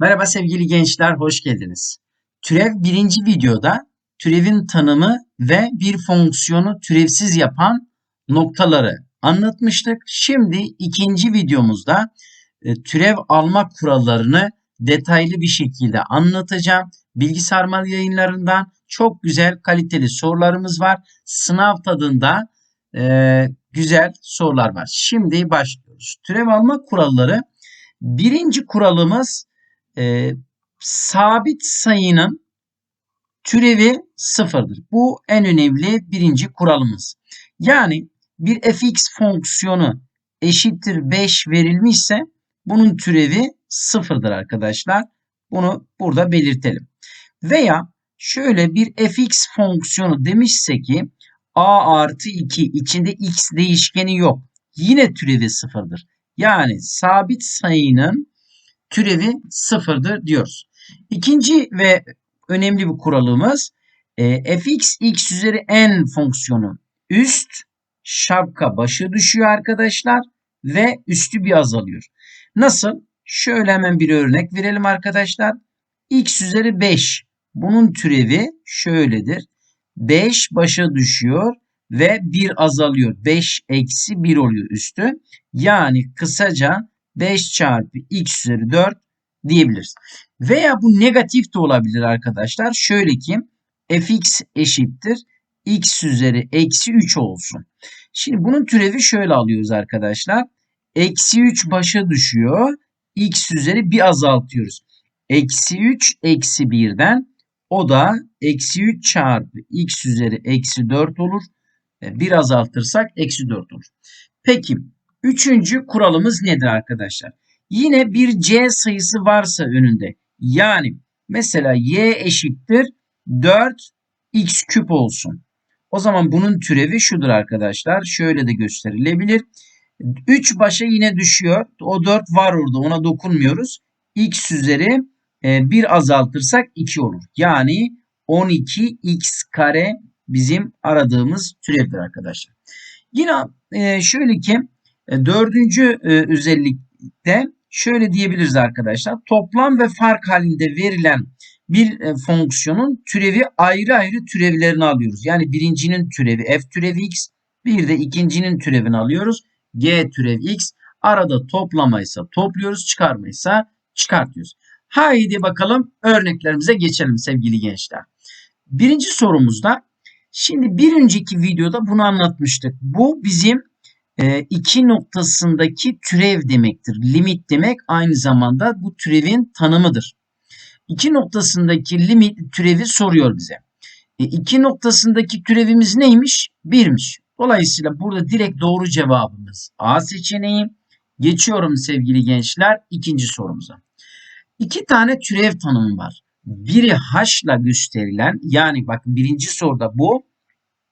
Merhaba sevgili gençler, hoş geldiniz. Türev birinci videoda türevin tanımı ve bir fonksiyonu türevsiz yapan noktaları anlatmıştık. Şimdi ikinci videomuzda e, türev alma kurallarını detaylı bir şekilde anlatacağım. Bilgi sarmal yayınlarından çok güzel kaliteli sorularımız var. Sınav tadında e, güzel sorular var. Şimdi başlıyoruz. Türev alma kuralları birinci kuralımız e, sabit sayının türevi sıfırdır. Bu en önemli birinci kuralımız. Yani bir fx fonksiyonu eşittir 5 verilmişse bunun türevi sıfırdır arkadaşlar. Bunu burada belirtelim. Veya şöyle bir fx fonksiyonu demişse ki a artı 2 içinde x değişkeni yok. Yine türevi sıfırdır. Yani sabit sayının türevi sıfırdır diyoruz. İkinci ve önemli bir kuralımız e, fx x üzeri n fonksiyonu üst şapka başı düşüyor arkadaşlar ve üstü bir azalıyor. Nasıl? Şöyle hemen bir örnek verelim arkadaşlar. x üzeri 5 bunun türevi şöyledir. 5 başa düşüyor ve 1 azalıyor. 5 eksi 1 oluyor üstü. Yani kısaca 5 çarpı x üzeri 4 diyebiliriz. Veya bu negatif de olabilir arkadaşlar. Şöyle ki fx eşittir x üzeri eksi 3 olsun. Şimdi bunun türevi şöyle alıyoruz arkadaşlar. Eksi 3 başa düşüyor. x üzeri bir azaltıyoruz. Eksi 3 eksi 1'den o da eksi 3 çarpı x üzeri eksi 4 olur. Bir azaltırsak eksi 4 olur. Peki Üçüncü kuralımız nedir arkadaşlar? Yine bir c sayısı varsa önünde yani mesela y eşittir 4 x küp olsun. O zaman bunun türevi şudur arkadaşlar. Şöyle de gösterilebilir. 3 başa yine düşüyor. O 4 var orada ona dokunmuyoruz. x üzeri 1 e, azaltırsak 2 olur. Yani 12x kare bizim aradığımız türevdir arkadaşlar. Yine e, şöyle ki dördüncü e, özellikte şöyle diyebiliriz arkadaşlar. Toplam ve fark halinde verilen bir e, fonksiyonun türevi ayrı ayrı türevlerini alıyoruz. Yani birincinin türevi f türevi x, bir de ikincinin türevini alıyoruz. g türev x. Arada toplamaysa topluyoruz, çıkarmaysa çıkartıyoruz. Haydi bakalım örneklerimize geçelim sevgili gençler. Birinci sorumuzda şimdi bir önceki videoda bunu anlatmıştık. Bu bizim e, noktasındaki türev demektir. Limit demek aynı zamanda bu türevin tanımıdır. İki noktasındaki limit türevi soruyor bize. E, iki noktasındaki türevimiz neymiş? Birmiş. Dolayısıyla burada direkt doğru cevabımız A seçeneği. Geçiyorum sevgili gençler ikinci sorumuza. İki tane türev tanımı var. Biri h ile gösterilen yani bakın birinci soruda bu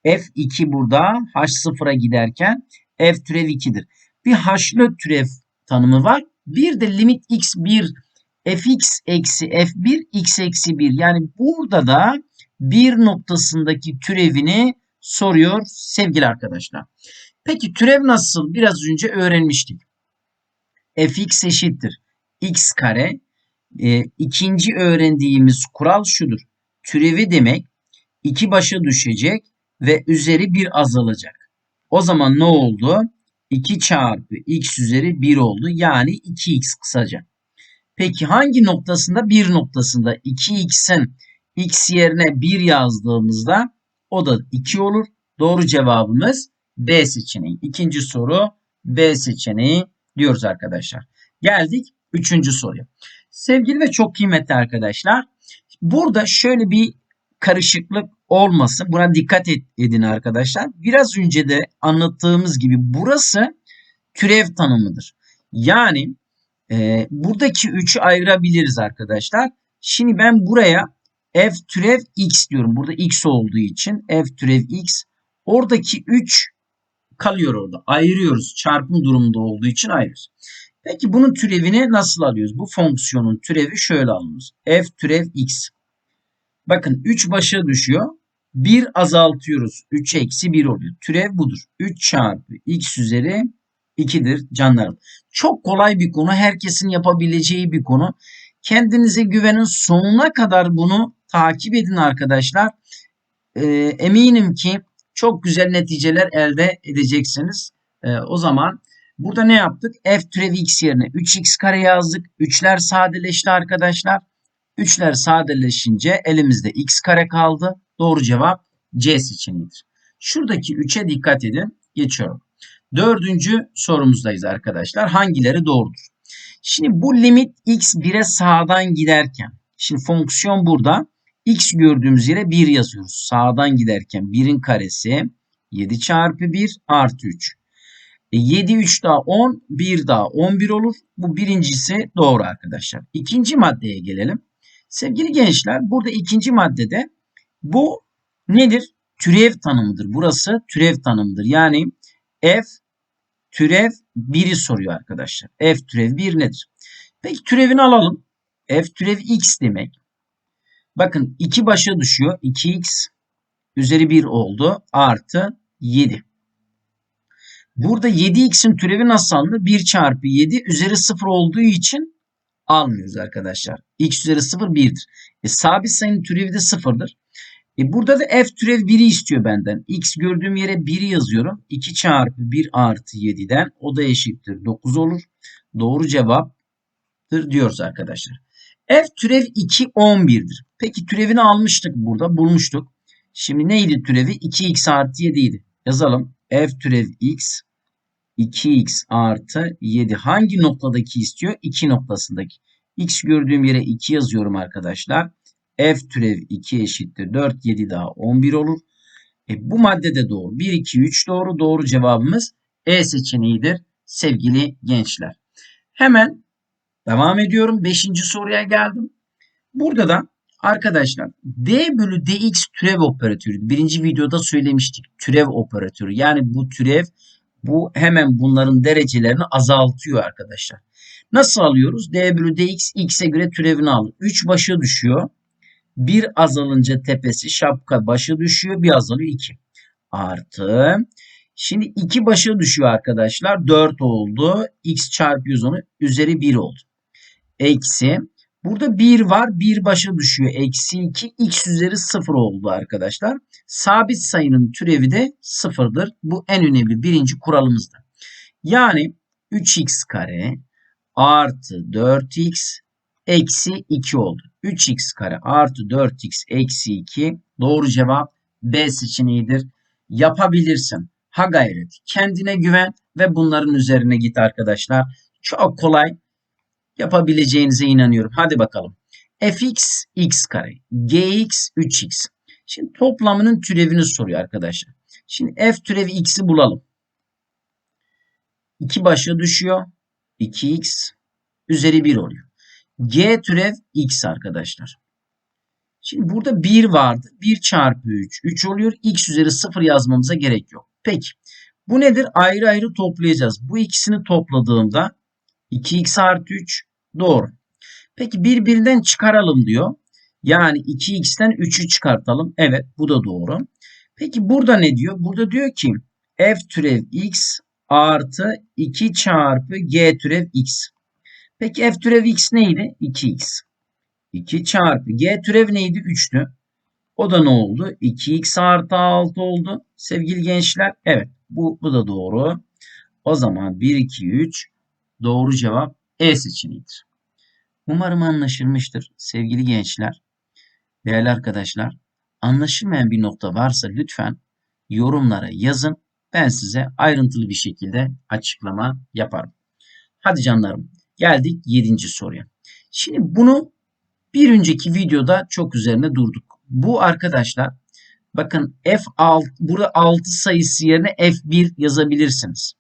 f2 burada h sıfıra giderken f türev 2'dir. Bir haşlı türev tanımı var. Bir de limit x1 fx eksi f1 x eksi 1. Yani burada da bir noktasındaki türevini soruyor sevgili arkadaşlar. Peki türev nasıl? Biraz önce öğrenmiştik. fx eşittir. x kare. E, ikinci öğrendiğimiz kural şudur. Türevi demek iki başa düşecek ve üzeri bir azalacak. O zaman ne oldu? 2 çarpı x üzeri 1 oldu. Yani 2x kısaca. Peki hangi noktasında? 1 noktasında 2x'in x yerine 1 yazdığımızda o da 2 olur. Doğru cevabımız B seçeneği. İkinci soru B seçeneği diyoruz arkadaşlar. Geldik üçüncü soruya. Sevgili ve çok kıymetli arkadaşlar. Burada şöyle bir karışıklık olmasın. Buna dikkat edin arkadaşlar. Biraz önce de anlattığımız gibi burası türev tanımıdır. Yani e, buradaki 3'ü ayırabiliriz arkadaşlar. Şimdi ben buraya f türev x diyorum. Burada x olduğu için f türev x. Oradaki 3 kalıyor orada. Ayırıyoruz. Çarpım durumunda olduğu için ayırıyoruz. Peki bunun türevini nasıl alıyoruz? Bu fonksiyonun türevi şöyle alınır. f türev x. Bakın 3 başa düşüyor. 1 azaltıyoruz. 3 eksi 1 oluyor. Türev budur. 3 çarpı x üzeri 2'dir canlarım. Çok kolay bir konu. Herkesin yapabileceği bir konu. Kendinize güvenin sonuna kadar bunu takip edin arkadaşlar. Ee, eminim ki çok güzel neticeler elde edeceksiniz. Ee, o zaman burada ne yaptık? F türev x yerine 3x kare yazdık. 3'ler sadeleşti arkadaşlar. 3'ler sadeleşince elimizde x kare kaldı. Doğru cevap C seçeneğidir. Şuradaki 3'e dikkat edin. Geçiyorum. Dördüncü sorumuzdayız arkadaşlar. Hangileri doğrudur? Şimdi bu limit x 1'e sağdan giderken. Şimdi fonksiyon burada. x gördüğümüz yere 1 yazıyoruz. Sağdan giderken 1'in karesi 7 çarpı 1 artı 3. E 7 3 daha 10 1 daha 11 olur. Bu birincisi doğru arkadaşlar. İkinci maddeye gelelim. Sevgili gençler burada ikinci maddede bu nedir? Türev tanımıdır. Burası türev tanımıdır. Yani f türev 1'i soruyor arkadaşlar. F türev 1 nedir? Peki türevini alalım. F türev x demek. Bakın 2 başa düşüyor. 2x üzeri 1 oldu. Artı 7. Burada 7x'in türevi nasıl alınır? 1 çarpı 7 üzeri 0 olduğu için almıyoruz arkadaşlar. x üzeri 0 1'dir. E, sabit sayının türevi de 0'dır. E burada da f türev 1'i istiyor benden. x gördüğüm yere 1'i yazıyorum. 2 çarpı 1 artı 7'den o da eşittir 9 olur. Doğru cevaptır diyoruz arkadaşlar. f türev 2 11'dir. Peki türevini almıştık burada bulmuştuk. Şimdi neydi türevi? 2x artı 7 idi. Yazalım. f türev x 2x artı 7 hangi noktadaki istiyor? 2 noktasındaki. x gördüğüm yere 2 yazıyorum arkadaşlar f türev 2 eşittir 4 7 daha 11 olur. E, bu madde de doğru. 1 2 3 doğru. Doğru cevabımız E seçeneğidir sevgili gençler. Hemen devam ediyorum. 5. soruya geldim. Burada da arkadaşlar d bölü dx türev operatörü. Birinci videoda söylemiştik. Türev operatörü. Yani bu türev bu hemen bunların derecelerini azaltıyor arkadaşlar. Nasıl alıyoruz? d bölü dx x'e göre türevini alır. 3 başa düşüyor. Bir azalınca tepesi şapka başı düşüyor. Bir azalıyor 2. Artı. Şimdi 2 başı düşüyor arkadaşlar. 4 oldu. X çarpı 110'u üzeri 1 oldu. Eksi. Burada 1 var. 1 başa düşüyor. Eksi 2. X üzeri 0 oldu arkadaşlar. Sabit sayının türevi de 0'dır. Bu en önemli birinci kuralımızdır. Yani 3x kare artı 4x eksi 2 oldu. 3x kare artı 4x eksi 2 doğru cevap B seçeneğidir. Yapabilirsin. Ha gayret. Kendine güven ve bunların üzerine git arkadaşlar. Çok kolay yapabileceğinize inanıyorum. Hadi bakalım. fx x kare, gx 3x. Şimdi toplamının türevini soruyor arkadaşlar. Şimdi f türevi x'i bulalım. 2 başa düşüyor. 2x üzeri 1 oluyor. G türev x arkadaşlar. Şimdi burada 1 vardı. 1 çarpı 3. 3 oluyor. X üzeri 0 yazmamıza gerek yok. Peki. Bu nedir? Ayrı ayrı toplayacağız. Bu ikisini topladığımda 2x artı 3 doğru. Peki birbirinden çıkaralım diyor. Yani 2x'ten 3'ü çıkartalım. Evet bu da doğru. Peki burada ne diyor? Burada diyor ki f türev x artı 2 çarpı g türev x. Peki f türev x neydi? 2x. 2 çarpı g türev neydi? 3'tü. O da ne oldu? 2x artı 6 oldu. Sevgili gençler evet bu, bu da doğru. O zaman 1, 2, 3 doğru cevap E seçeneğidir. Umarım anlaşılmıştır sevgili gençler. Değerli arkadaşlar anlaşılmayan bir nokta varsa lütfen yorumlara yazın. Ben size ayrıntılı bir şekilde açıklama yaparım. Hadi canlarım Geldik 7. soruya. Şimdi bunu bir önceki videoda çok üzerine durduk. Bu arkadaşlar bakın F6 burada 6 sayısı yerine F1 yazabilirsiniz.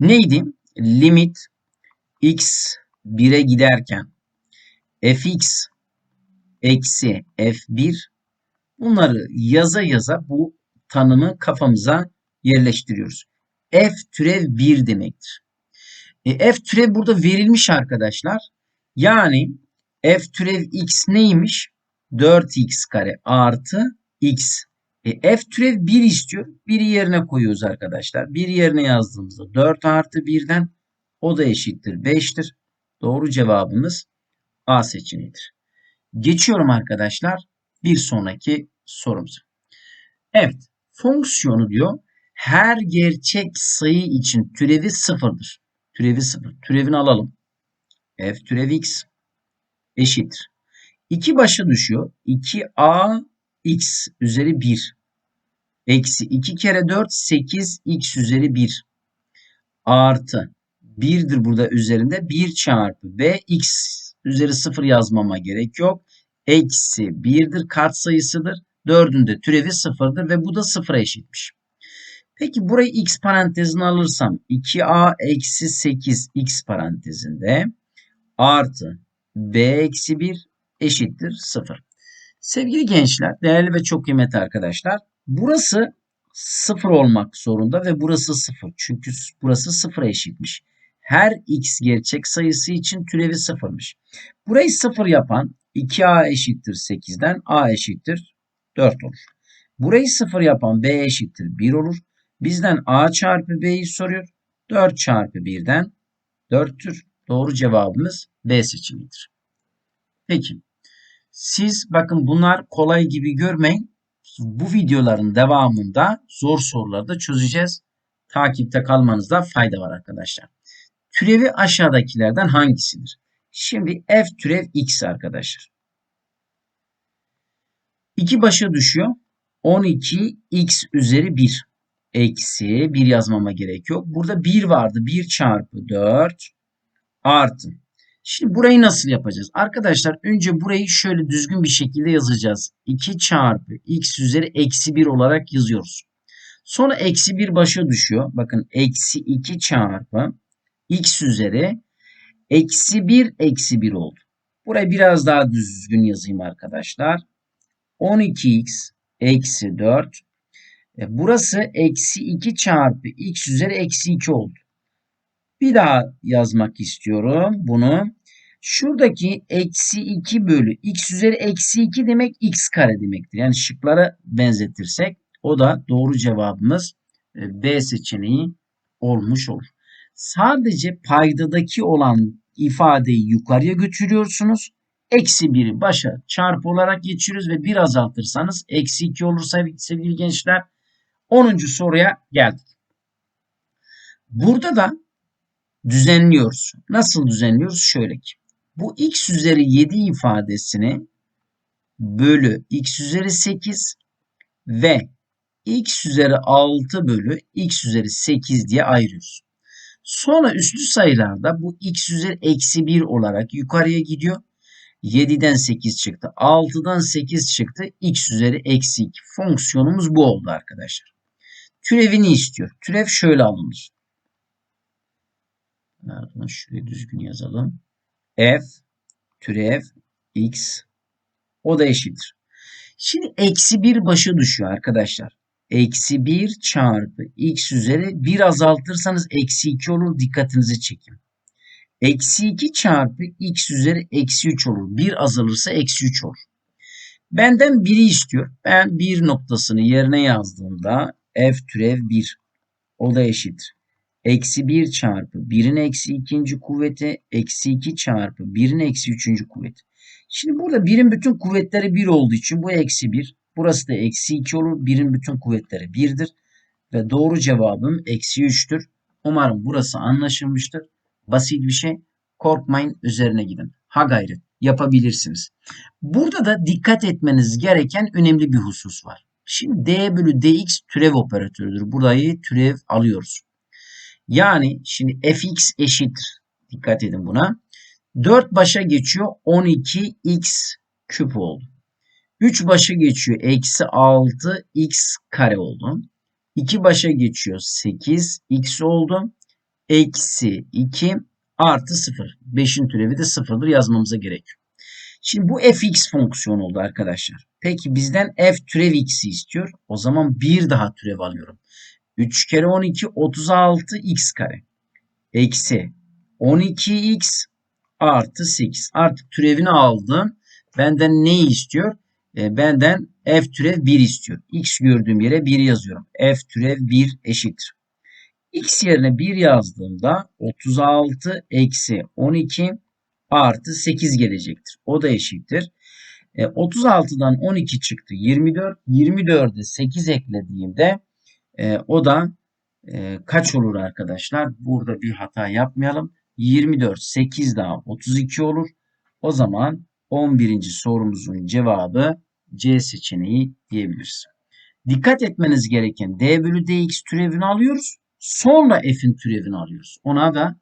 Neydi? Limit x 1'e giderken fx eksi f1 bunları yaza yaza bu tanımı kafamıza yerleştiriyoruz. f türev 1 demektir. E, f türev burada verilmiş arkadaşlar. Yani f türev x neymiş? 4x kare artı x. E, f türev 1 istiyor. 1'i yerine koyuyoruz arkadaşlar. 1 yerine yazdığımızda 4 artı 1'den o da eşittir 5'tir. Doğru cevabımız A seçeneğidir. Geçiyorum arkadaşlar bir sonraki sorumuza. Evet fonksiyonu diyor her gerçek sayı için türevi sıfırdır. Türevi sıfır. Türevini alalım. f türev x eşittir. 2 başa düşüyor. 2a x üzeri 1 eksi 2 kere 4 8 x üzeri 1 artı 1'dir burada üzerinde 1 çarpı b x üzeri 0 yazmama gerek yok. Eksi 1'dir kart sayısıdır. 4'ün de türevi 0'dır ve bu da 0'a eşitmiş. Peki burayı x parantezine alırsam 2a eksi 8 x parantezinde artı b eksi 1 eşittir 0. Sevgili gençler, değerli ve çok kıymetli arkadaşlar, burası 0 olmak zorunda ve burası 0. Çünkü burası 0'a eşitmiş. Her x gerçek sayısı için türevi 0'mış. Burayı 0 yapan 2a eşittir 8'den a eşittir 4 olur. Burayı 0 yapan b eşittir 1 olur. Bizden a çarpı b'yi soruyor. 4 çarpı 1'den 4'tür. Doğru cevabımız B seçeneğidir. Peki. Siz bakın bunlar kolay gibi görmeyin. Bu videoların devamında zor soruları da çözeceğiz. Takipte kalmanızda fayda var arkadaşlar. Türevi aşağıdakilerden hangisidir? Şimdi f türev x arkadaşlar. 2 başa düşüyor. 12 x üzeri 1 eksi 1 yazmama gerek yok. Burada 1 vardı. 1 çarpı 4 artı. Şimdi burayı nasıl yapacağız? Arkadaşlar önce burayı şöyle düzgün bir şekilde yazacağız. 2 çarpı x üzeri eksi 1 olarak yazıyoruz. Sonra eksi 1 başa düşüyor. Bakın eksi 2 çarpı x üzeri eksi 1 eksi 1 oldu. Burayı biraz daha düzgün yazayım arkadaşlar. 12x eksi 4. E burası eksi 2 çarpı x üzeri eksi 2 oldu. Bir daha yazmak istiyorum bunu. Şuradaki eksi 2 bölü x üzeri eksi 2 demek x kare demektir. Yani şıklara benzetirsek o da doğru cevabımız e, B seçeneği olmuş olur. Sadece paydadaki olan ifadeyi yukarıya götürüyorsunuz. Eksi 1'i başa çarpı olarak geçiriyoruz ve bir azaltırsanız eksi 2 olursa sevgili gençler 10. soruya geldik. Burada da düzenliyoruz. Nasıl düzenliyoruz? Şöyle ki. Bu x üzeri 7 ifadesini bölü x üzeri 8 ve x üzeri 6 bölü x üzeri 8 diye ayırıyoruz. Sonra üslü sayılarda bu x üzeri eksi 1 olarak yukarıya gidiyor. 7'den 8 çıktı. 6'dan 8 çıktı. x üzeri eksi 2. Fonksiyonumuz bu oldu arkadaşlar. Türevini istiyor. Türev şöyle alınır. Şuraya düzgün yazalım. F türev x o da eşittir. Şimdi eksi 1 başa düşüyor arkadaşlar. Eksi 1 çarpı x üzeri 1 azaltırsanız eksi 2 olur. Dikkatinizi çekin. Eksi 2 çarpı x üzeri eksi 3 olur. 1 azalırsa eksi 3 olur. Benden 1'i istiyor. Ben 1 noktasını yerine yazdığımda f türev 1 o da eşittir. Eksi 1 çarpı 1'in eksi ikinci kuvveti eksi 2 çarpı 1'in eksi üçüncü kuvveti. Şimdi burada 1'in bütün kuvvetleri 1 olduğu için bu eksi 1. Burası da eksi 2 olur. 1'in bütün kuvvetleri 1'dir. Ve doğru cevabım eksi 3'tür. Umarım burası anlaşılmıştır. Basit bir şey. Korkmayın üzerine gidin. Ha gayret yapabilirsiniz. Burada da dikkat etmeniz gereken önemli bir husus var. Şimdi d bölü dx türev operatörüdür. Burayı türev alıyoruz. Yani şimdi fx eşittir. Dikkat edin buna. 4 başa geçiyor 12x küp oldu. 3 başa geçiyor eksi 6x kare oldu. 2 başa geçiyor 8x oldu. Eksi 2 artı 0. 5'in türevi de 0'dır yazmamıza gerekiyor. Şimdi bu fx fonksiyon oldu arkadaşlar. Peki bizden f türev x'i istiyor. O zaman bir daha türev alıyorum. 3 kere 12 36 x kare. Eksi 12x artı 8. Artık türevini aldım. Benden ne istiyor? E, benden f türev 1 istiyor. x gördüğüm yere 1 yazıyorum. f türev 1 eşittir. x yerine 1 yazdığımda 36 eksi 12 artı 8 gelecektir. O da eşittir. E, 36'dan 12 çıktı 24. 24'e 8 eklediğimde e, o da e, kaç olur arkadaşlar? Burada bir hata yapmayalım. 24 8 daha 32 olur. O zaman 11. sorumuzun cevabı C seçeneği diyebiliriz. Dikkat etmeniz gereken d bölü dx türevini alıyoruz. Sonra f'in türevini alıyoruz. Ona da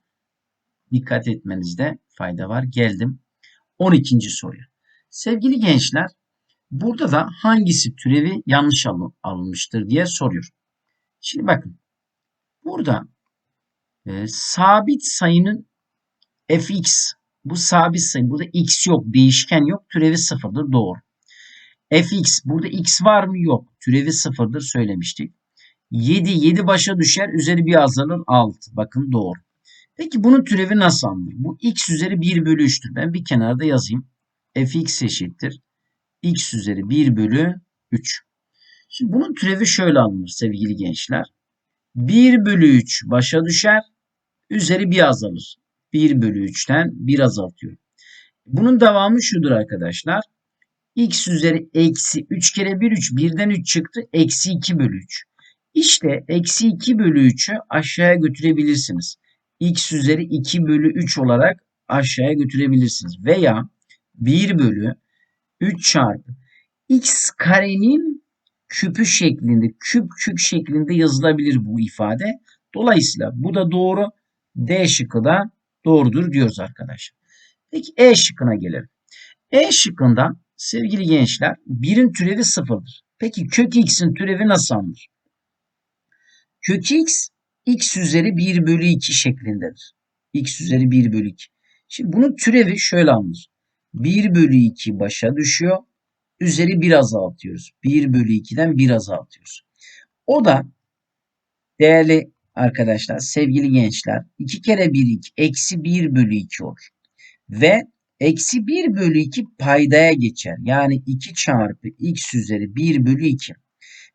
dikkat etmenizde fayda var. Geldim 12. soruya. Sevgili gençler, burada da hangisi türevi yanlış alınmıştır diye soruyor. Şimdi bakın. Burada e, sabit sayının fx bu sabit sayı. Burada x yok. Değişken yok. Türevi sıfırdır. Doğru. fx burada x var mı? Yok. Türevi sıfırdır söylemiştik. 7. 7 başa düşer. Üzeri bir azalır. 6. Bakın doğru. Peki bunun türevi nasıl alınır? Bu x üzeri 1 bölü 3'tür. Ben bir kenarda yazayım. fx eşittir. x üzeri 1 bölü 3. Şimdi bunun türevi şöyle alınır sevgili gençler. 1 bölü 3 başa düşer. Üzeri bir azalır. 1 bölü 3'ten 1 azaltıyor. Bunun devamı şudur arkadaşlar. x üzeri eksi 3 kere 1 3. 1'den 3 çıktı. Eksi 2 bölü 3. İşte eksi 2 bölü 3'ü aşağıya götürebilirsiniz. X üzeri 2 bölü 3 olarak aşağıya götürebilirsiniz. Veya 1 bölü 3 çarpı x karenin küpü şeklinde, küp küp şeklinde yazılabilir bu ifade. Dolayısıyla bu da doğru. D şıkkı da doğrudur diyoruz arkadaşlar. Peki E şıkkına gelelim. E şıkkında sevgili gençler birin türevi sıfırdır. Peki kök x'in türevi nasıl alınır? Kök x x üzeri 1 bölü 2 şeklindedir. x üzeri 1 bölü 2. Şimdi bunun türevi şöyle alınır. 1 bölü 2 başa düşüyor. Üzeri 1 azaltıyoruz. 1 bölü 2'den 1 azaltıyoruz. O da değerli arkadaşlar sevgili gençler 2 kere 1 2 eksi 1 bölü 2 olur. Ve eksi 1 bölü 2 paydaya geçer. Yani 2 çarpı x üzeri 1 bölü 2.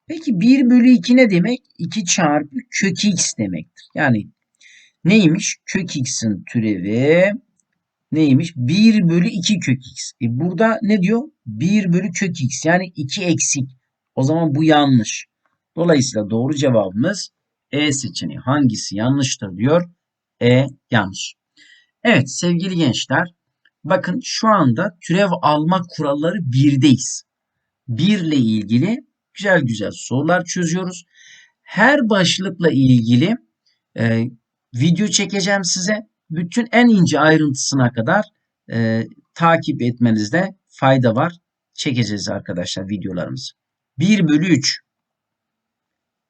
Peki 1 bölü 2 ne demek? 2 çarpı kök x demektir. Yani neymiş? Kök x'in türevi neymiş? 1 bölü 2 kök x. E burada ne diyor? 1 bölü kök x yani 2 eksik. O zaman bu yanlış. Dolayısıyla doğru cevabımız E seçeneği. Hangisi yanlıştır diyor. E yanlış. Evet sevgili gençler. Bakın şu anda türev alma kuralları 1'deyiz. 1 ile ilgili güzel güzel sorular çözüyoruz. Her başlıkla ilgili e, video çekeceğim size. Bütün en ince ayrıntısına kadar e, takip etmenizde fayda var. Çekeceğiz arkadaşlar videolarımızı. 1 bölü 3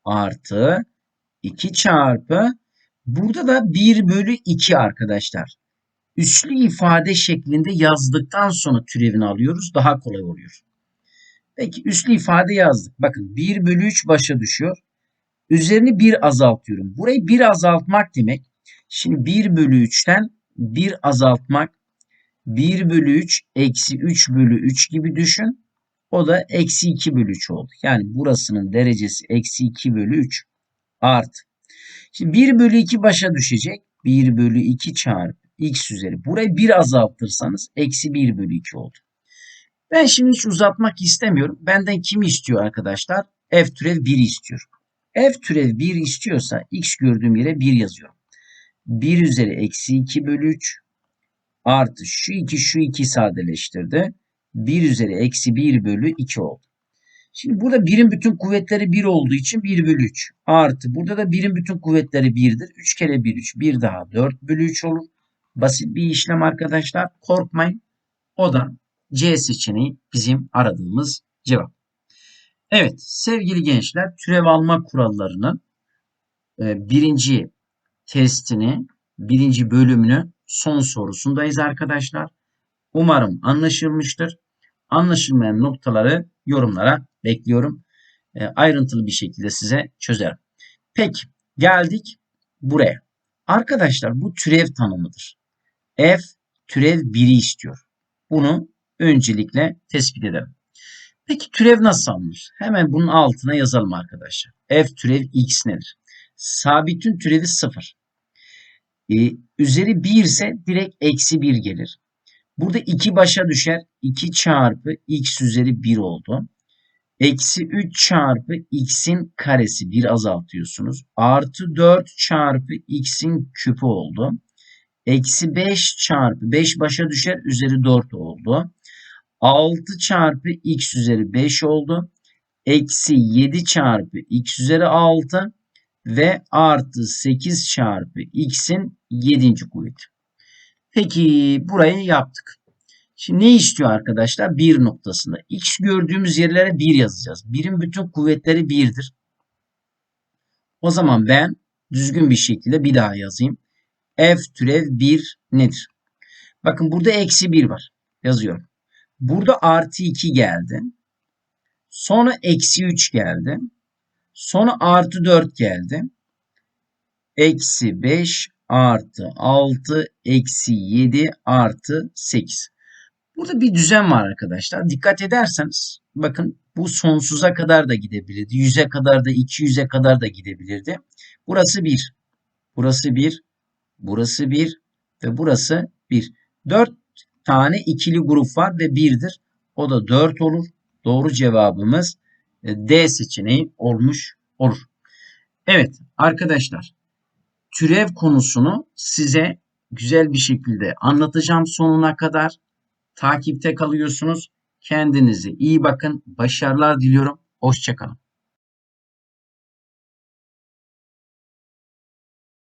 artı 2 çarpı burada da 1 bölü 2 arkadaşlar. Üslü ifade şeklinde yazdıktan sonra türevini alıyoruz. Daha kolay oluyor. Peki üslü ifade yazdık. Bakın 1 bölü 3 başa düşüyor. Üzerini 1 azaltıyorum. Burayı 1 azaltmak demek. Şimdi 1 bölü 3'ten 1 azaltmak 1 bölü 3 eksi 3 bölü 3 gibi düşün. O da eksi 2 bölü 3 oldu. Yani burasının derecesi eksi 2 bölü 3 artı. Şimdi 1 bölü 2 başa düşecek. 1 bölü 2 çarpı x üzeri. Burayı 1 azaltırsanız eksi 1 bölü 2 oldu. Ben şimdi hiç uzatmak istemiyorum. Benden kimi istiyor arkadaşlar? F türev 1 istiyor. F türev 1 istiyorsa x gördüğüm yere 1 yazıyorum. 1 üzeri eksi 2 bölü 3 artı şu 2 şu 2 sadeleştirdi. 1 üzeri eksi 1 bölü 2 oldu. Şimdi burada birin bütün kuvvetleri 1 olduğu için 1 bölü 3 artı burada da birin bütün kuvvetleri 1'dir. 3 kere 1 3 1 daha 4 bölü 3 olur. Basit bir işlem arkadaşlar. Korkmayın. O da C seçeneği bizim aradığımız cevap. Evet sevgili gençler türev alma kurallarının e, birinci testini, birinci bölümünü son sorusundayız arkadaşlar. Umarım anlaşılmıştır. Anlaşılmayan noktaları yorumlara bekliyorum. E, ayrıntılı bir şekilde size çözerim. Peki geldik buraya. Arkadaşlar bu türev tanımıdır. F türev 1'i istiyor. Bunu öncelikle tespit edelim. Peki türev nasıl alınır? Hemen bunun altına yazalım arkadaşlar. F türev x nedir? Sabitin türevi 0. Ee, üzeri 1 ise direkt eksi 1 gelir. Burada 2 başa düşer. 2 çarpı x üzeri 1 oldu. Eksi 3 çarpı x'in karesi 1 azaltıyorsunuz. Artı 4 çarpı x'in küpü oldu. Eksi 5 çarpı 5 başa düşer üzeri 4 oldu. 6 çarpı x üzeri 5 oldu. Eksi 7 çarpı x üzeri 6 ve artı 8 çarpı x'in 7. kuvveti. Peki burayı yaptık. Şimdi ne istiyor arkadaşlar? 1 noktasında. X gördüğümüz yerlere 1 yazacağız. 1'in bütün kuvvetleri 1'dir. O zaman ben düzgün bir şekilde bir daha yazayım. F türev 1 nedir? Bakın burada eksi 1 var. Yazıyorum. Burada artı 2 geldi. Sonra eksi 3 geldi. Sonra artı 4 geldi. Eksi 5 artı 6 eksi 7 artı 8. Burada bir düzen var arkadaşlar. Dikkat ederseniz bakın bu sonsuza kadar da gidebilirdi. 100'e kadar da 200'e kadar da gidebilirdi. Burası 1. Burası 1. Burası 1 ve burası 1. 4 tane ikili grup var ve 1'dir. O da 4 olur. Doğru cevabımız e, D seçeneği olmuş olur. Evet arkadaşlar türev konusunu size güzel bir şekilde anlatacağım sonuna kadar. Takipte kalıyorsunuz. Kendinize iyi bakın. Başarılar diliyorum. Hoşçakalın.